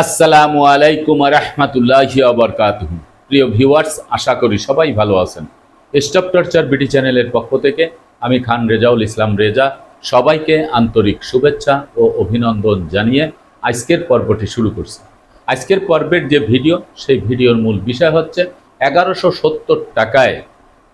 আসসালামু আলাইকুম রহমতুল্লাহি আবরকাতুহ প্রিয় ভিউয়ার্স, আশা করি সবাই ভালো আছেন। স্টপ টর্চার বিটি চ্যানেলের পক্ষ থেকে আমি খান রেজাউল ইসলাম রেজা, সবাইকে আন্তরিক শুভেচ্ছা ও অভিনন্দন জানিয়ে আজকের পর্বটি শুরু করছি। আজকের পর্বের যে ভিডিও, সেই ভিডিওর মূল বিষয় হচ্ছে এগারোশো সত্তর টাকায়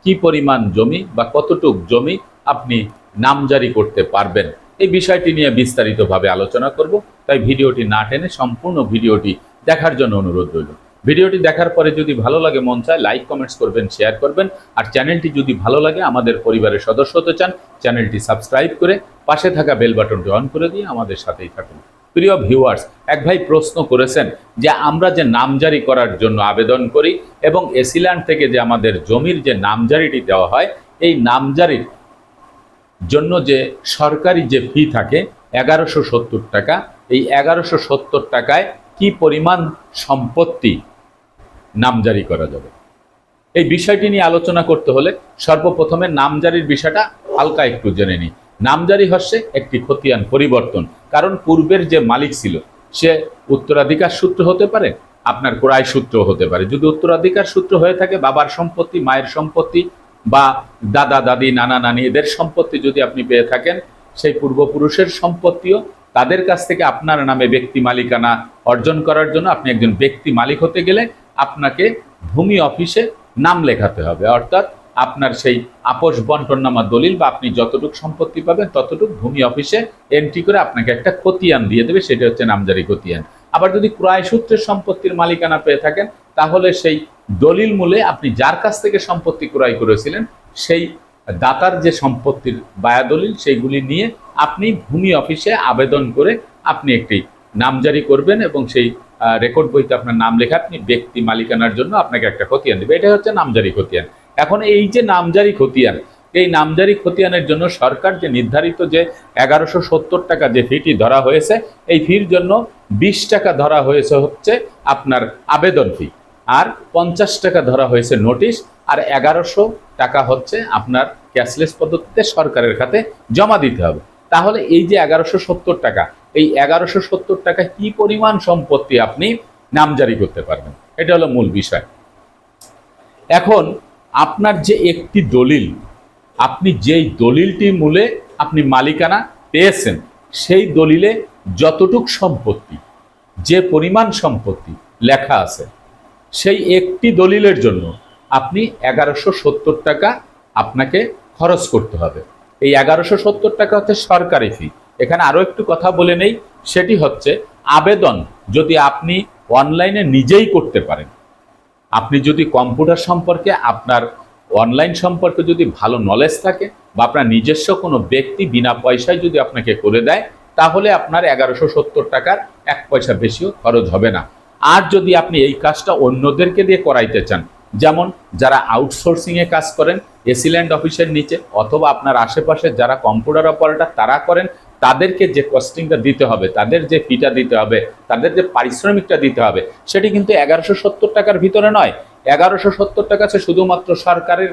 কি পরিমাণ জমি বা কতটুক জমি আপনি নামজারি করতে পারবেন। এই বিষয়টি নিয়ে বিস্তারিতভাবে আলোচনা করব। তাই ভিডিওটি না টেনে সম্পূর্ণ ভিডিওটি দেখার জন্য অনুরোধ রইল। ভিডিওটি দেখার পরে যদি ভালো লাগে, মন চায় লাইক কমেন্টস করবেন শেয়ার করবেন। আর চ্যানেলটি যদি ভালো লাগে, আমাদের পরিবারের সদস্য হতে চান, চ্যানেলটি সাবস্ক্রাইব করে পাশে থাকা বেল বাটনটি অন করে দিয়ে আমাদের সাথেই থাকুন। প্রিয় ভিউয়ার্স এক ভাই প্রশ্ন করেছেন যে, আমরা যে নামজারি করার জন্য আবেদন করি এবং এসিল্যান্ড থেকে যে আমাদের জমির যে নামজারিটি দেওয়া হয়, এই নামজারির জন্য যে সরকারি যে ফি থাকে, এগারোশো সত্তর টাকা, এই এগারোশো সত্তর টাকায় কি পরিমাণ সম্পত্তি নামজারি করা যাবে? এই বিষয়টি নিয়ে আলোচনা করতে হলে সর্বপ্রথমে নামজারির বিষয়টা হালকা একটু জেনে নিই। নামজারি হচ্ছে একটি খতিয়ান পরিবর্তন, কারণ পূর্বের যে মালিক ছিল, সে উত্তরাধিকার সূত্র হতে পারে, আপনার ক্রয় সূত্র হতে পারে। যদি উত্তরাধিকার সূত্র হয়ে থাকে, বাবার সম্পত্তি, মায়ের সম্পত্তি বা দাদা, দাদি, নানা, নানি, এদের সম্পত্তি যদি আপনি পেয়ে থাকেন, সেই পূর্বপুরুষের সম্পত্তিও তাদের কাছ থেকে আপনার নামে ব্যক্তি মালিকানা অর্জন করার জন্য আপনি একজন ব্যক্তি মালিক হতে গেলে আপনাকে ভূমি অফিসে নাম লেখাতে হবে। অর্থাৎ আপনার সেই আপোষ বন্টননামা দলিল বা আপনি যতটুকু সম্পত্তি পাবেন, ততটুকু ভূমি অফিসে এন্ট্রি করে আপনাকে একটা খতিয়ান দিয়ে দেবে, সেটা হচ্ছে নামজারি খতিয়ান। আবার যদি ক্রয় সূত্রে সম্পত্তির মালিকানা পেয়ে থাকেন তাহলে সেই দলিল মূলে আপনি যার কাছ থেকে সম্পত্তি ক্রয় করেছিলেন, সেই দাতার যে সম্পত্তির বায়া দলিল সেইগুলি নিয়ে আপনি ভূমি অফিসে আবেদন করে আপনি একটি নামজারি করবেন এবং সেই রেকর্ড বইতে আপনার নাম লেখা আপনি ব্যক্তি মালিকানার জন্য আপনাকে একটা খতিয়ান দেবে। এটা হচ্ছে নামজারি খতিয়ান। এখন এই যে নামজারি খতিয়ান, এই নামজারি খতিয়ানের জন্য সরকার যে নির্ধারিত যে এগারোশো সত্তর টাকা যে ফিটি ধরা হয়েছে, এই ফির জন্য বিশ টাকা ধরা হয়েছে হচ্ছে আপনার আবেদন ফি। আর পঞ্চাশ টাকা ধরা হয়েছে নোটিশ, আর এগারোশো টাকা হচ্ছে আপনার ক্যাশলেস পদ্ধতিতে সরকারের খাতে জমা দিতে হবে। তাহলে এই যে এগারোশো সত্তর টাকা, এই এগারোশো সত্তর টাকা কি পরিমাণ সম্পত্তি আপনি নামজারি করতে পারবেন? এটা হলো মূল বিষয়। এখন আপনার যে একটি দলিল, আপনি যেই দলিলটি মূলে আপনি মালিকানা পেয়েছেন, সেই দলিলে যতটুক সম্পত্তি, যে পরিমাণ সম্পত্তি লেখা আছে সেই একটি দলিলের জন্য আপনি এগারোশো সত্তর টাকা আপনাকে খরচ করতে হবে। এই এগারোশো সত্তর টাকা হচ্ছে সরকারি ফি এখানে আরও একটু কথা বলে নেই, সেটি হচ্ছে আবেদন যদি আপনি অনলাইনে নিজেই করতে পারেন। আপনি যদি কম্পিউটার সম্পর্কে আপনার অনলাইন সম্পর্কে যদি ভালো নলেজ থাকে বা আপনার নিজস্ব কোনো ব্যক্তি বিনা পয়সায় যদি আপনাকে করে দেয়, তাহলে আপনার এগারোশো সত্তর টাকার এক পয়সা বেশিও খরচ হবে না। আর যদি আপনি এই কাজটা অন্যদেরকে দিয়ে করাইতে চান, যেমন যারা আউটসোর্সিংয়ে কাজ করেন এসিল্যান্ড অফিসের নিচে, অথবা আপনার আশেপাশে যারা কম্পিউটার অপারেটার তারা করেন, তাদেরকে যে কস্টিংটা দিতে হবে, তাদের যে ফিটা দিতে হবে, তাদের যে পারিশ্রমিকটা দিতে হবে, সেটি কিন্তু এগারোশো সত্তর টাকার ভিতরে নয়। এগারোশো সত্তর টাকা শুধুমাত্র সরকারের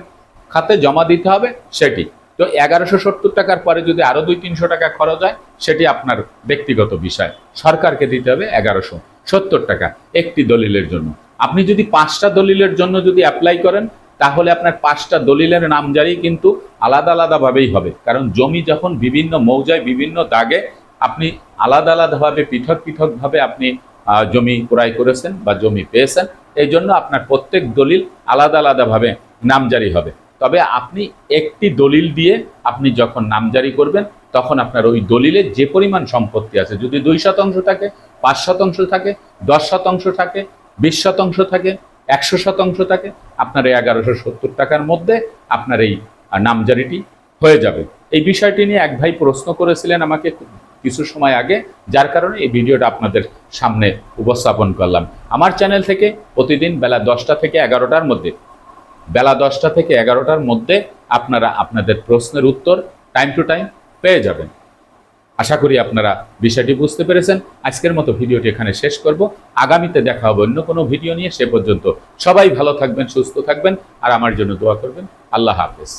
খাতে জমা দিতে হবে সেটি। তো এগারোশো সত্তর টাকার পরে যদি আরও দুই তিনশো টাকা খরচ হয়, সেটি আপনার ব্যক্তিগত বিষয়। সরকারকে দিতে হবে এগারোশো। সত্তর টাকা একটি দলিলের জন্য। আপনি যদি পাঁচটা দলিলের জন্য যদি অ্যাপ্লাই করেন, তাহলে আপনার পাঁচটা দলিলের নামজারি কিন্তু আলাদা আলাদাভাবেই হবে। কারণ জমি যখন বিভিন্ন মৌজায়, বিভিন্ন দাগে আপনি আলাদা আলাদাভাবে, পৃথক পৃথকভাবে আপনি জমি ক্রয় করেছেন বা জমি পেয়েছেন, এই জন্য আপনার প্রত্যেক দলিল আলাদা আলাদাভাবে নামজারি হবে। তবে আপনি একটি দলিল দিয়ে আপনি যখন নামজারি করবেন তখন আপনার ওই দলিলে যে পরিমাণ সম্পত্তি আছে, যদি দুই শতাংশ থাকে, পাঁচ শতাংশ থাকে, দশ শতাংশ থাকে, বিশ শতাংশ থাকে, একশো শতাংশ থাকে, আপনার এই এগারোশো সত্তর টাকার মধ্যে আপনার এই নামজারিটি হয়ে যাবে। এই বিষয়টি নিয়ে এক ভাই প্রশ্ন করেছিলেন আমাকে কিছু সময় আগে, যার কারণে এই ভিডিওটা আপনাদের সামনে উপস্থাপন করলাম। আমার চ্যানেল থেকে প্রতিদিন বেলা দশটা থেকে এগারোটার মধ্যে, বেলা দশটা থেকে এগারোটার মধ্যে আপনারা আপনাদের প্রশ্নের উত্তর টাইম টু টাইম পেয়ে যাবেন। আশা করি আপনারা বিষয়টি বুঝতে পেরেছেন। আজকের মতো ভিডিওটি এখানে শেষ করব। আগামীতে দেখা হবে অন্য কোনো ভিডিও নিয়ে। সে পর্যন্ত সবাই ভালো থাকবেন, সুস্থ থাকবেন। আর আমার জন্য দোয়া করবেন। আল্লাহ হাফেজ।